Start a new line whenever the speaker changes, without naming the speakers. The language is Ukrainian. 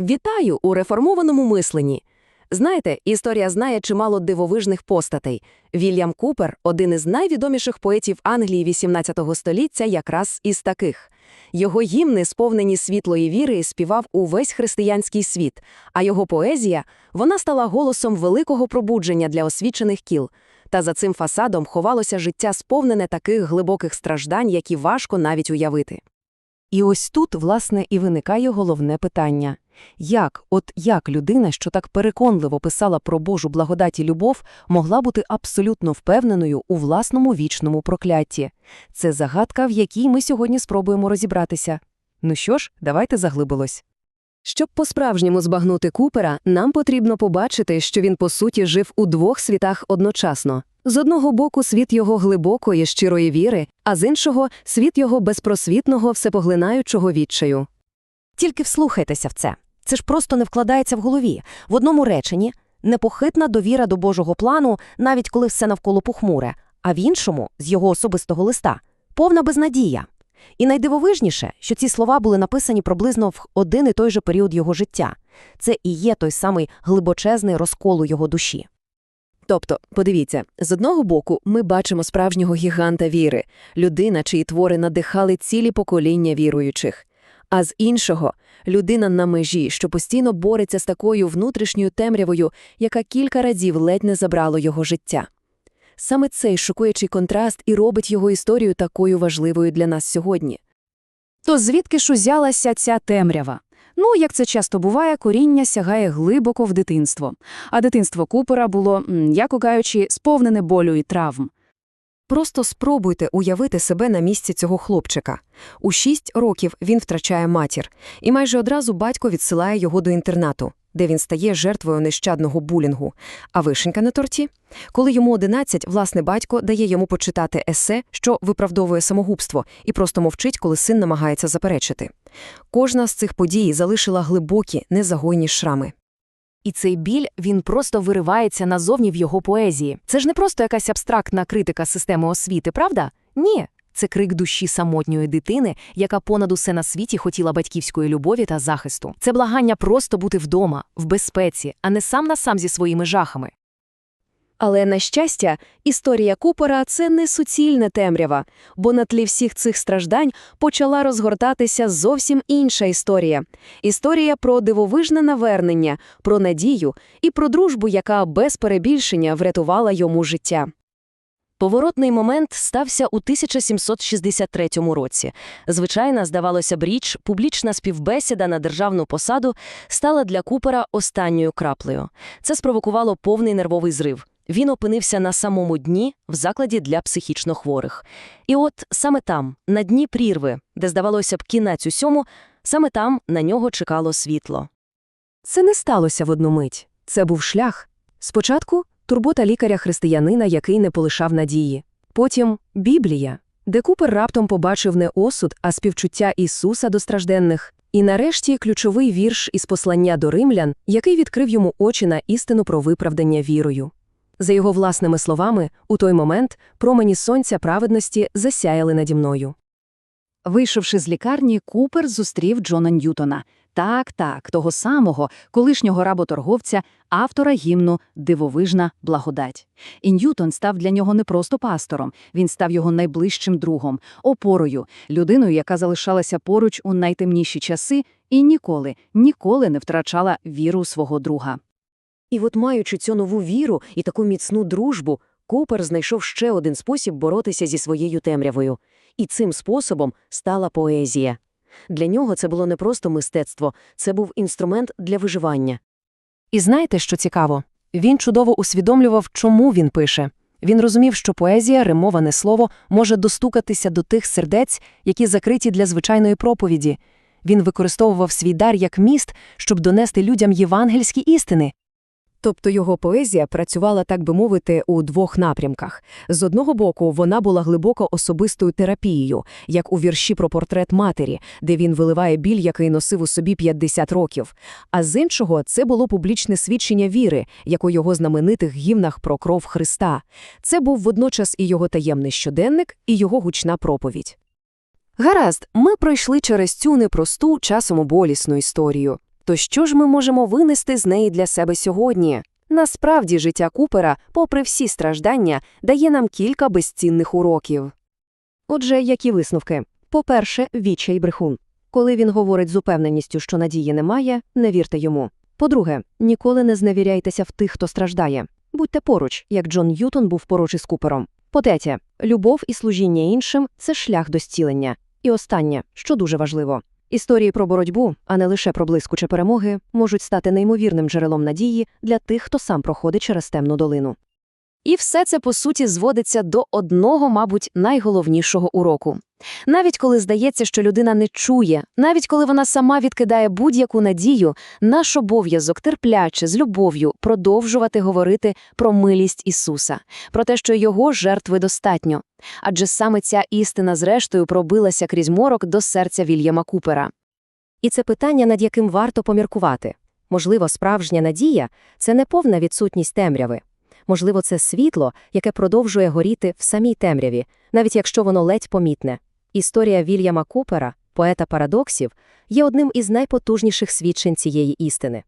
Вітаю у реформованому мисленні. Знаєте, історія знає чимало дивовижних постатей. Вільям Купер, один із найвідоміших поетів Англії XVIII століття, якраз із таких. Його гімни, сповнені світлої віри, співав увесь християнський світ, а його поезія вона стала голосом великого пробудження для освічених кіл. Та за цим фасадом ховалося життя, сповнене таких глибоких страждань, які важко навіть уявити. І ось тут, власне, і виникає головне питання. Як, от як людина, що так переконливо писала про Божу благодать і любов, могла бути абсолютно впевненою у власному вічному проклятті? Це загадка, в якій ми сьогодні спробуємо розібратися. Ну що ж, давайте заглибилось. Щоб по-справжньому збагнути Купера, нам потрібно побачити, що він, по суті, жив у двох світах одночасно. З одного боку світ його глибокої, щирої віри, а з іншого – світ його безпросвітного, всепоглинаючого відчаю.
Тільки вслухайтеся в це. Це ж просто не вкладається в голові. В одному реченні непохитна довіра до Божого плану, навіть коли все навколо похмуре, а в іншому, з його особистого листа, повна безнадія. І найдивовижніше, що ці слова були написані приблизно в один і той же період його життя. Це і є той самий глибочезний розкол у його душі.
Тобто, подивіться, з одного боку ми бачимо справжнього гіганта віри, людина, чиї твори надихали цілі покоління віруючих. А з іншого – людина на межі, що постійно бореться з такою внутрішньою темрявою, яка кілька разів ледь не забрало його життя. Саме цей шокуючий контраст і робить його історію такою важливою для нас сьогодні.
То звідки ж узялася ця темрява? Ну, як це часто буває, коріння сягає глибоко в дитинство. А дитинство Купера було, м'яко кажучи, сповнене болю і травм.
Просто спробуйте уявити себе на місці цього хлопчика. У шість років він втрачає матір, і майже одразу батько відсилає його до інтернату, де він стає жертвою нещадного булінгу. А вишенька на торті? Коли йому 11, власне батько дає йому почитати есе, що виправдовує самогубство, і просто мовчить, коли син намагається заперечити. Кожна з цих подій залишила глибокі, незагойні шрами.
І цей біль він просто виривається назовні в його поезії. Це ж не просто якась абстрактна критика системи освіти, правда? Ні. Це крик душі самотньої дитини, яка понад усе на світі хотіла батьківської любові та захисту. Це благання просто бути вдома, в безпеці, а не сам на сам зі своїми жахами.
Але, на щастя, історія Купера – це не суцільна темрява, бо на тлі всіх цих страждань почала розгортатися зовсім інша історія. Історія про дивовижне навернення, про надію і про дружбу, яка без перебільшення врятувала йому життя. Поворотний момент стався у 1763 році. Звичайна, здавалося б, річ, публічна співбесіда на державну посаду стала для Купера останньою краплею. Це спровокувало повний нервовий зрив. Він опинився на самому дні в закладі для психічно хворих. І от саме там, на дні прірви, де здавалося б кінець усьому, саме там на нього чекало світло. Це не сталося в одну мить. Це був шлях. Спочатку турбота лікаря-християнина, який не полишав надії. Потім Біблія, де Купер раптом побачив не осуд, а співчуття Ісуса до стражденних. І нарешті ключовий вірш із послання до римлян, який відкрив йому очі на істину про виправдання вірою. За його власними словами, у той момент промені сонця праведності засяяли наді мною.
Вийшовши з лікарні, Купер зустрів Джона Ньютона. Так, так, того самого, колишнього работорговця, автора гімну «Дивовижна благодать». І Ньютон став для нього не просто пастором, він став його найближчим другом, опорою, людиною, яка залишалася поруч у найтемніші часи і ніколи, ніколи не втрачала віру свого друга.
І от маючи цю нову віру і таку міцну дружбу, Купер знайшов ще один спосіб боротися зі своєю темрявою. І цим способом стала поезія. Для нього це було не просто мистецтво, це був інструмент для виживання. І знаєте, що цікаво? Він чудово усвідомлював, чому він пише. Він розумів, що поезія, римоване слово, може достукатися до тих сердець, які закриті для звичайної проповіді. Він використовував свій дар як міст, щоб донести людям євангельські істини. Тобто його поезія працювала, так би мовити, у двох напрямках. З одного боку, вона була глибоко особистою терапією, як у вірші про портрет матері, де він виливає біль, який носив у собі 50 років. А з іншого, це було публічне свідчення віри, як у його знаменитих гімнах про кров Христа. Це був водночас і його таємний щоденник, і його гучна проповідь. Гаразд, ми пройшли через цю непросту, часом болісну історію.
То що ж ми можемо винести з неї для себе сьогодні? Насправді життя Купера, попри всі страждання, дає нам кілька безцінних уроків.
Отже, які висновки? По-перше, відчай брехун. Коли він говорить з упевненістю, що надії немає, не вірте йому. По-друге, ніколи не зневіряйтеся в тих, хто страждає. Будьте поруч, як Джон Ньютон був поруч із Купером. По-третє, любов і служіння іншим – це шлях до зцілення. І останнє, що дуже важливо. Історії про боротьбу, а не лише про блискуче перемоги, можуть стати неймовірним джерелом надії для тих, хто сам проходить через темну долину.
І все це, по суті, зводиться до одного, мабуть, найголовнішого уроку. Навіть коли здається, що людина не чує, навіть коли вона сама відкидає будь-яку надію, наш обов'язок терпляче, з любов'ю продовжувати говорити про милість Ісуса, про те, що Його жертви достатньо. Адже саме ця істина зрештою пробилася крізь морок до серця Вільяма Купера.
І це питання, над яким варто поміркувати. Можливо, справжня надія – це не повна відсутність темряви. Можливо, це світло, яке продовжує горіти в самій темряві, навіть якщо воно ледь помітне. Історія Вільяма Купера, поета парадоксів, є одним із найпотужніших свідчень цієї істини.